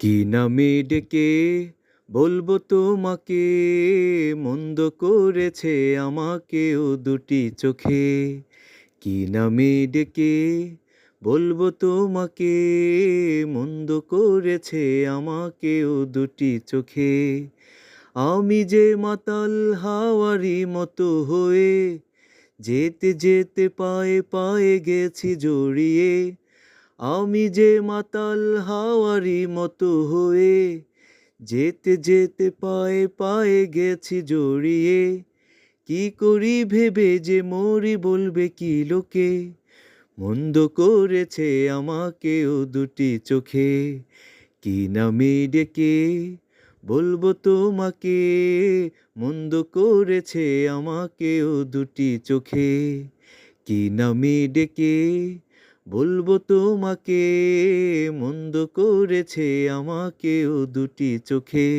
কি নামে ডেকে বলব তোমাকে? মন্দ করেছে আমাকেও দুটি চোখে। কি নামে ডেকে বলব তোমাকে? মন্দ করেছে আমাকেও দুটি চোখে। আমি যে মাতাল হাওয়ারি মতো হয়ে, যেতে যেতে পায়ে পায়ে গেছি জড়িয়ে আমি যে মাতাল হাওয়ারি মতো হয়ে যেতে যেতে পায়ে পায়ে গেছি জড়িয়ে, কি করি ভেবে যে মরি বলবে কি লোকে? মন্দ করেছে আমাকেও দুটি চোখে, কি নামে ডেকে বলব তোমাকে? মন্দ করেছে আমাকেও দুটি চোখে, কি নামে ডেকে বলব তোমাকে মন্দ করেছে আমাকেও দুটি চোখে।